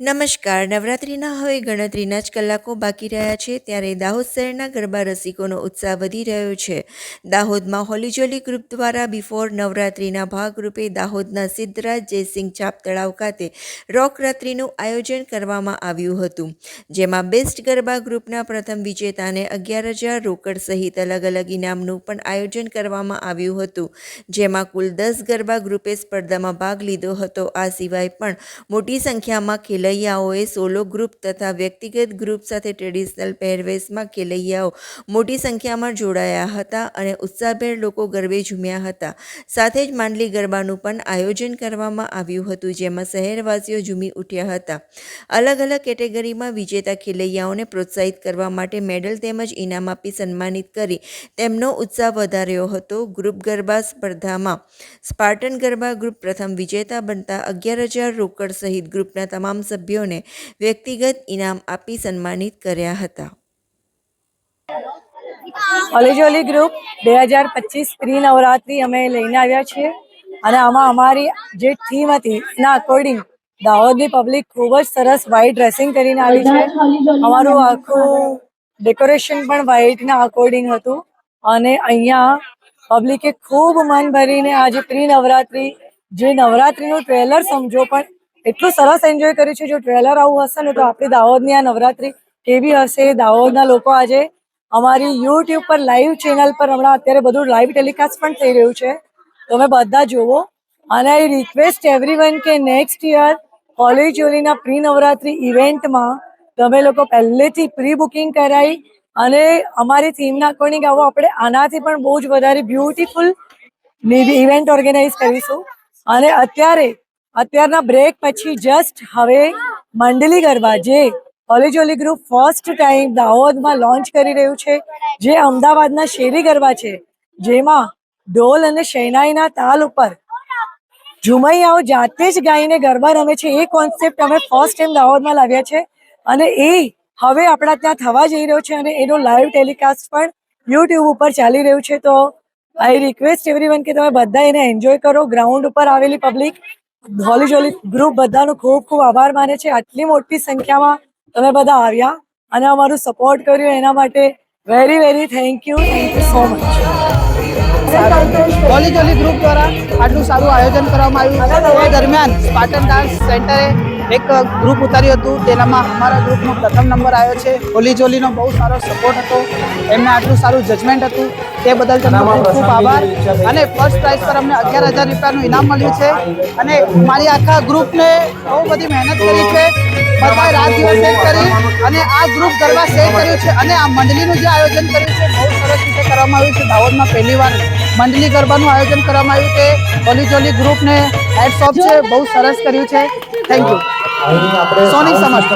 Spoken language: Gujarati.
નમસ્કાર. નવરાત્રિના હવે ગણતરીના જ કલાકો બાકી રહ્યા છે. ત્યારે દાહોદ શહેરના ગરબા રસિકોનો ઉત્સાહ વધી રહ્યો છે. દાહોદમાં હોલીજોલી ગ્રુપ દ્વારા બિફોર નવરાત્રિના ભાગરૂપે દાહોદના સિદ્ધરાજ જયસિંહ છાપ તળાવ ખાતે રોક રાત્રિનું આયોજન કરવામાં આવ્યું હતું. જેમાં બેસ્ટ ગરબા ગ્રુપના પ્રથમ વિજેતાને અગિયાર હજાર રોકડ સહિત અલગ અલગ ઇનામનું પણ આયોજન કરવામાં આવ્યું હતું. જેમાં કુલ દસ ગરબા ગ્રુપે સ્પર્ધામાં ભાગ લીધો હતો. આ સિવાય પણ મોટી સંખ્યામાં ખેલૈયાઓએ સોલો ગ્રુપ તથા વ્યક્તિગત ગ્રુપ સાથે ટ્રેડિશનલ પહેરવેશમાં ખેલૈયાઓ મોટી સંખ્યામાં જોડાયા હતા અને ઉત્સાહભેર લોકો ગરબે ઝૂમ્યા હતા. સાથે જ માંડલી ગરબાનું પણ આયોજન કરવામાં આવ્યું હતું, જેમાં શહેરવાસીઓ ઝૂમી ઉઠ્યા હતા. અલગ અલગ કેટેગરીમાં વિજેતા ખેલૈયાઓને પ્રોત્સાહિત કરવા માટે મેડલ તેમજ ઇનામ આપી સન્માનિત કરી તેમનો ઉત્સાહ વધાર્યો હતો. ગ્રુપ ગરબા સ્પર્ધામાં સ્પાર્ટન ગરબા ગ્રુપ પ્રથમ વિજેતા બનતા અગિયાર હજાર રોકડ સહિત ગ્રુપના તમામ સભ્યોને વ્યક્તિગત ઇનામ આપી સન્માનિત કર્યા હતા. ઓલિજોલી ગ્રુપ બે હજાર પચીસ સ્ત્રી નવરાત્રી અમે લઈને આવ્યા છીએ અને આમાં અમારી જે થીમ હતી એના અકોર્ડિંગ દાહોદની પબ્લિક ખૂબ જ સરસ વ્હાઈટ ડ્રેસિંગ કરીને આવી છે. અમારું આખું ડેકોરેશન પણ વ્હાઈટના અકોર્ડિંગ હતું અને અહીંયા પબ્લિકે ખૂબ મન ભરીને આજે પ્રી નવરાત્રી જે નવરાત્રીનું ટ્રેલર સમજો પણ એટલું સરસ એન્જોય કર્યું છે. જો ટ્રેલર આવું હશે ને, તો આપણી દાહોદની આ નવરાત્રી કેવી હશે? દાહોદના લોકો આજે અમારી યુટ્યુબ પર લાઈવ ચેનલ પર હમણાં અત્યારે બધું લાઈવ ટેલિકાસ્ટ પણ થઈ રહ્યું છે. તમે બધા જુઓ. અને આઈ રિક્વેસ્ટ એવરીવન કે નેક્સ્ટ યર કોલેજ ઓલીના પ્રી નવરાત્રી ઇવેન્ટમાં તમે લોકો પહેલેથી પ્રી બુકિંગ કરાવી અને અમારી થીમના અકોર્ડિંગ આવો આપણે આનાથી પણ બહુ જ વધારે બ્યુટીફુલ ઇવેન્ટ ઓર્ગેનાઇઝ કરીશું. અને અત્યારે અત્યારના બ્રેક પછી જસ્ટ હવે મંડલી ગરબા જે ઓલી ગ્રુપ ફર્સ્ટ ટાઈમ દાહોદમાં લોન્ચ કરી રહ્યું છે, જે અમદાવાદના શેરી ગરબા છે. જેમાં ઢોલ અને શેનાઈના તાલ ઉપર ઝુમૈયાઓ જાતે જ ગાઈને ગરબા રમે છે. એ કોન્સેપ્ટ અમે ફર્સ્ટ ટાઈમ દાહોદમાં લાવ્યા છે અને એ હવે આપણા ત્યાં થવા જઈ રહ્યો છે અને એનો લાઈવ ટેલિકાસ્ટ પણ યુટ્યુબ ઉપર ચાલી રહ્યું છે. તો આઈ રિક્વેસ્ટ એવરીવન કે તમે બધા એને એન્જોય કરો. ગ્રાઉન્ડ ઉપર આવેલી પબ્લિક હોલી જોલી ગ્રુપ બધાનો ખૂબ ખૂબ આભાર માને છે. આટલી મોટી સંખ્યામાં તમે બધા આવ્યા અને અમારું સપોર્ટ કર્યું એના માટે very very thank you thank you so much Holi jolly group દ્વારા આટલું સારું આયોજન કરવામાં આવ્યું. એ દરમિયાન સ્પાર્ટન ડાન્સ સેન્ટરે એક ગ્રુપ ઉતાર્યું હતું. તેનામાં અમારા ગ્રુપનો પ્રથમ નંબર આવ્યો છે. હોલી જોલીનો બહુ સારો સપોર્ટ હતો. એમને આટલું સારું જજમેન્ટ હતું. તે બદલ તેમનો ખૂબ ખૂબ આભાર. અને ફર્સ્ટ પ્રાઇઝ પર અમને અગિયાર હજાર રૂપિયાનું ઇનામ મળ્યું છે. અને મારી આખા ગ્રુપને બહુ બધી મહેનત કરી છે. બધાએ રાત દિવસ સેટ કરી. અને આ ગ્રુપ ગરબા સેટ કર્યું છે. અને આ મંડળીનું જે આયોજન કર્યું છે બહુ સરસ રીતે કરવામાં આવ્યું છે. દાહોદમાં પહેલી વાર મંડળી ગરબાનું આયોજન કરવામાં આવ્યું છે. ઓલી જોલી ગ્રુપને હેડ્સ ઓફ છે. બહુ સરસ કર્યું છે. થેન્ક યુ સોનિક સમજ